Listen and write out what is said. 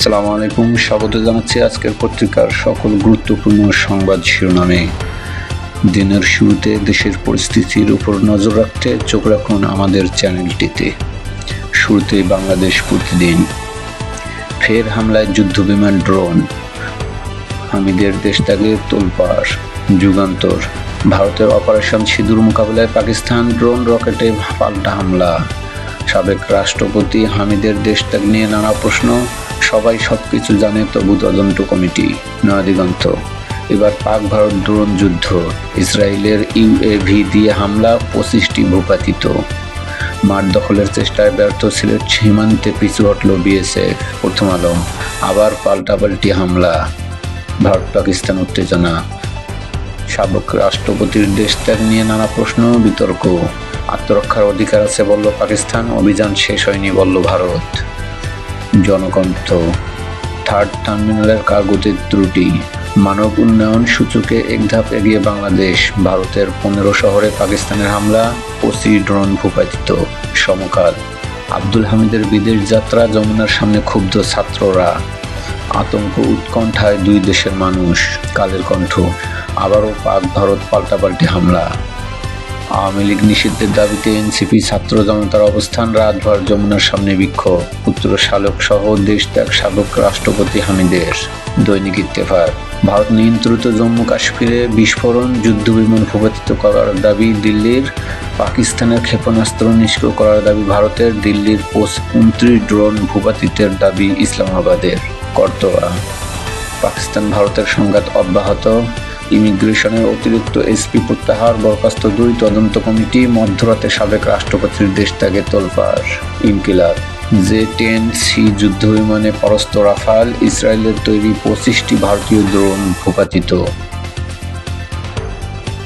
সালাম আলাইকুম। স্বাগত জানাচ্ছি আজকের পত্রিকার সকল গুরুত্বপূর্ণ সংবাদ শিরোনামে। দিনের শুরুতে দেশের পরিস্থিতির উপর নজর রাখতে চোখ রাখুন আমাদের চ্যানেলটিতে। শুরুতে বাংলাদেশ প্রতিদিন। ফের হামলায় যুদ্ধবিমান ড্রোন। হামিদের দেশত্যাগে তোলপাড়। যুগান্তর। ভারতের অপারেশন সিঁদুর মোকাবিলায় পাকিস্তান ড্রোন রকেটে পাল্টা হামলা। সাবেক রাষ্ট্রপতি হামিদের দেশত্যাগ নিয়ে নানা প্রশ্ন। সবাই সবকিছু জানে তবু তদন্ত কমিটি নয়াদিগন্ত এবার পাক ভারত ড্রোন যুদ্ধ, ইসরায়েলের ইউএভি দিয়ে হামলা, পঁচিশটি ভূপাতিত। মাঠ দখলের চেষ্টায় ব্যর্থ সিলেট সীমান্তে পিছু হটল বিএসএফ, প্রথম আলো। আবার পাল্টাপাল্টি হামলা। ভারত পাকিস্তান উত্তেজনা। সাবেক রাষ্ট্রপতির দেশ ত্যাগ নিয়ে নানা প্রশ্ন, বিতর্ক। আত্মরক্ষার অধিকার আছে বলল পাকিস্তান, অভিযান শেষ হয়নি বলল ভারত। জনকণ্ঠ। থার্ড টার্মিনালের কাগজের ত্রুটি। মানব উন্নয়ন সূচকে এক ধাপ এগিয়ে বাংলাদেশ, ভারতের পনেরো শহরে পাকিস্তানের হামলা, ওসি ড্রোন ভূপাতিত সমকাল। আব্দুল হামিদের বিদেশ যাত্রা যমুনার সামনে ক্ষুব্ধ ছাত্ররা। আতঙ্ক উৎকণ্ঠায় দুই দেশের মানুষ, কালের কণ্ঠ। আবারও পাক ভারত পাল্টাপাল্টি হামলা। আওয়ামী লীগ নিষিদ্ধের দাবিতে এনসিপি ছাত্র জনতার অবস্থান রাতভর যমুনার সামনে বিক্ষোভ। পুত্র শালক সহ দেশ ত্যাগ সাবেক রাষ্ট্রপতি হামিদের দৈনিক ইত্তেফাক। ভারত নিয়ন্ত্রিত জম্মু কাশ্মীরে বিস্ফোরণ, যুদ্ধ বিমান ভূপাতিত করার দাবি দিল্লির। পাকিস্তানের ক্ষেপণাস্ত্র নিষ্ক্রিয় করার দাবি ভারতের। দিল্লির পোস্ট উনত্রিশ ড্রোন ভূপাতিতের দাবি ইসলামাবাদের। কর্তোয়া। পাকিস্তান ভারতের সংঘাত অব্যাহত। ইমিগ্রেশনের অতিরিক্ত এসপি প্রত্যাহার বরখাস্ত দুই তদন্ত কমিটি মধ্যরাতে সাবেক রাষ্ট্রপতির দেশ ত্যাগে তোলফার ইনকিলাব। জে টেন সি যুদ্ধ বিমানে পরস্ত রাফাল, ইসরায়েলের তৈরি পঁচিশটি ভারতীয় দ্রোণ ভূপাতিত।